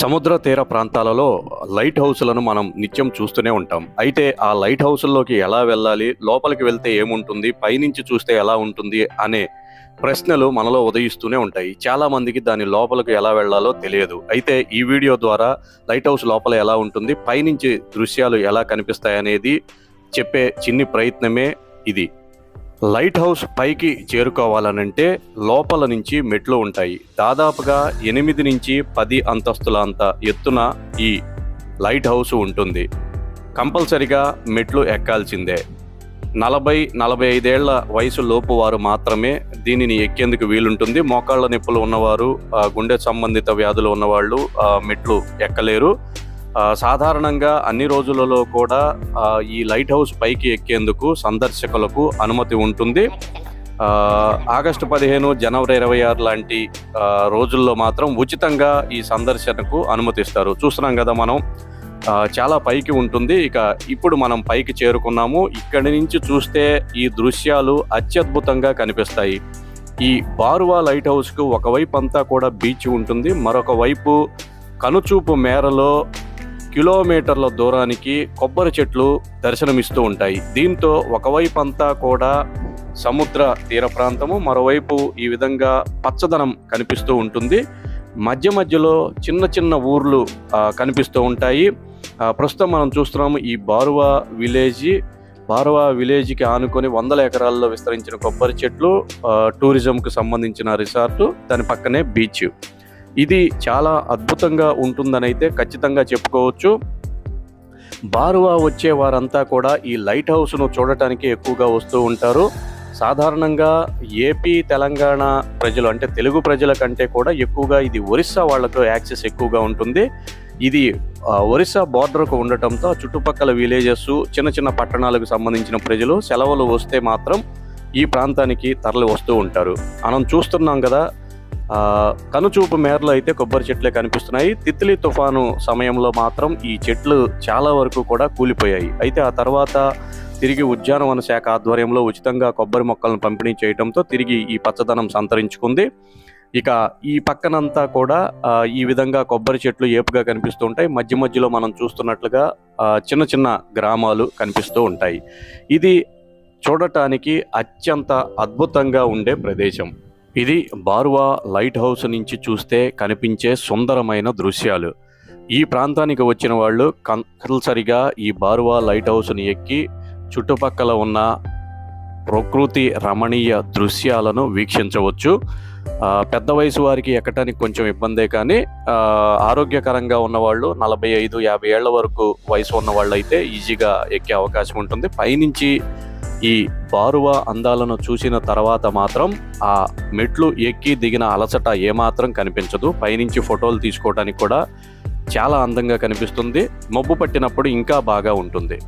సముద్ర తీర ప్రాంతాలలో లైట్ హౌస్లను మనం నిత్యం చూస్తూనే ఉంటాం. అయితే ఆ లైట్ హౌస్ల్లోకి ఎలా వెళ్ళాలి? లోపలికి వెళ్తే ఏముంటుంది? పైనుంచి చూస్తే ఎలా ఉంటుంది? అనే ప్రశ్నలు మనలో ఉదయిస్తూనే ఉంటాయి. చాలా మందికి దాని లోపలికి ఎలా వెళ్ళాలో తెలియదు. అయితే ఈ వీడియో ద్వారా లైట్ హౌస్ లోపల ఎలా ఉంటుంది? పైనుంచి దృశ్యాలు ఎలా కనిపిస్తాయి అనేది చెప్పే చిన్ని ప్రయత్నమే ఇది. లైట్ హౌస్ పైకి చేరుకోవాలనంటే లోపల నుంచి మెట్లు ఉంటాయి. దాదాపుగా ఎనిమిది నుంచి పది అంతస్తుల అంత ఎత్తున ఈ లైట్ హౌస్ ఉంటుంది. కంపల్సరిగా మెట్లు ఎక్కాల్సిందే. నలభై నలభై ఐదేళ్ళ వయసు లోపు వారు మాత్రమే దీనిని ఎక్కేందుకు వీలుంటుంది. మోకాళ్ళ నొప్పులు ఉన్నవారు గుండె సంబంధిత వ్యాధులు ఉన్నవాళ్ళు మెట్లు ఎక్కలేరు. సాధారణంగా అన్ని రోజులలో కూడా ఈ లైట్ హౌస్ పైకి ఎక్కేందుకు సందర్శకులకు అనుమతి ఉంటుంది. ఆగస్టు పదిహేను జనవరి ఇరవై ఆరు లాంటి రోజుల్లో మాత్రం ఉచితంగా ఈ సందర్శనకు అనుమతిస్తారు. చూస్తున్నాం కదా మనం చాలా పైకి ఉంటుంది. ఇక ఇప్పుడు మనం పైకి చేరుకున్నాము. ఇక్కడి నుంచి చూస్తే ఈ దృశ్యాలు అత్యద్భుతంగా కనిపిస్తాయి. ఈ బారువా లైట్ హౌస్కు ఒకవైపు అంతా కూడా బీచ్ ఉంటుంది. మరొక వైపు కనుచూపు మేరలో కిలోమీటర్ల దూరానికి కొబ్బరి చెట్లు దర్శనమిస్తూ ఉంటాయి. దీంతో ఒకవైపు అంతా కూడా సముద్ర తీర ప్రాంతము మరోవైపు ఈ విధంగా పచ్చదనం కనిపిస్తూ ఉంటుంది. మధ్య మధ్యలో చిన్న చిన్న ఊర్లు కనిపిస్తూ ఉంటాయి. ప్రస్తుతం మనం చూస్తున్నాము ఈ బారువా విలేజ్. బారువా విలేజ్కి ఆనుకొని వందల ఎకరాల్లో విస్తరించిన కొబ్బరి చెట్లు టూరిజంకు సంబంధించిన రిసార్టు దాని పక్కనే బీచ్. ఇది చాలా అద్భుతంగా ఉంటుందనైతే ఖచ్చితంగా చెప్పుకోవచ్చు. బారువా వచ్చే వారంతా కూడా ఈ లైట్ హౌస్ను చూడటానికి ఎక్కువగా వస్తూ ఉంటారు. సాధారణంగా ఏపీ తెలంగాణ ప్రజలు అంటే తెలుగు ప్రజల కంటే కూడా ఎక్కువగా ఇది ఒరిస్సా వాళ్ళతో యాక్సెస్ ఎక్కువగా ఉంటుంది. ఇది ఒరిస్సా బార్డర్కు ఉండటంతో చుట్టుపక్కల విలేజెస్ చిన్న చిన్న పట్టణాలకు సంబంధించిన ప్రజలు సెలవులు వస్తే మాత్రం ఈ ప్రాంతానికి తరలి వస్తూ ఉంటారు. మనం చూస్తున్నాం కదా కనుచూపు మేరలో అయితే కొబ్బరి చెట్లే కనిపిస్తున్నాయి. తిత్లీ తుఫాను సమయంలో మాత్రం ఈ చెట్లు చాలా వరకు కూడా కూలిపోయాయి. అయితే ఆ తర్వాత తిరిగి ఉద్యానవన శాఖ ఆధ్వర్యంలో ఉచితంగా కొబ్బరి మొక్కలను పంపిణీ చేయడంతో తిరిగి ఈ పచ్చదనం సంతరించుకుంది. ఇక ఈ పక్కనంతా కూడా ఈ విధంగా కొబ్బరి చెట్లు ఏపుగా కనిపిస్తూ ఉంటాయి. మధ్య మధ్యలో మనం చూస్తున్నట్లుగా చిన్న చిన్న గ్రామాలు కనిపిస్తూ ఉంటాయి. ఇది చూడటానికి అత్యంత అద్భుతంగా ఉండే ప్రదేశం. ఇది బారువా లైట్ హౌస్ నుంచి చూస్తే కనిపించే సుందరమైన దృశ్యాలు. ఈ ప్రాంతానికి వచ్చిన వాళ్ళు కంపల్సరిగా ఈ బారువా లైట్ హౌస్ని ఎక్కి చుట్టుపక్కల ఉన్న ప్రకృతి రమణీయ దృశ్యాలను వీక్షించవచ్చు. పెద్ద వయసు వారికి ఎక్కడానికి కొంచెం ఇబ్బందే కానీ ఆరోగ్యకరంగా ఉన్నవాళ్ళు నలభై ఐదు యాభై ఏళ్ళ వరకు వయసు ఉన్న వాళ్ళు అయితే ఈజీగా ఎక్కే అవకాశం ఉంటుంది. పైనుంచి ఈ బారువా అందాలను చూసిన తర్వాత మాత్రం ఆ మెట్లు ఎక్కి దిగిన అలసట ఏమాత్రం కనిపించదు. పైనుంచి ఫోటోలు తీసుకోవడానికి కూడా చాలా అందంగా కనిపిస్తుంది. మబ్బు పట్టినప్పుడు ఇంకా బాగా ఉంటుంది.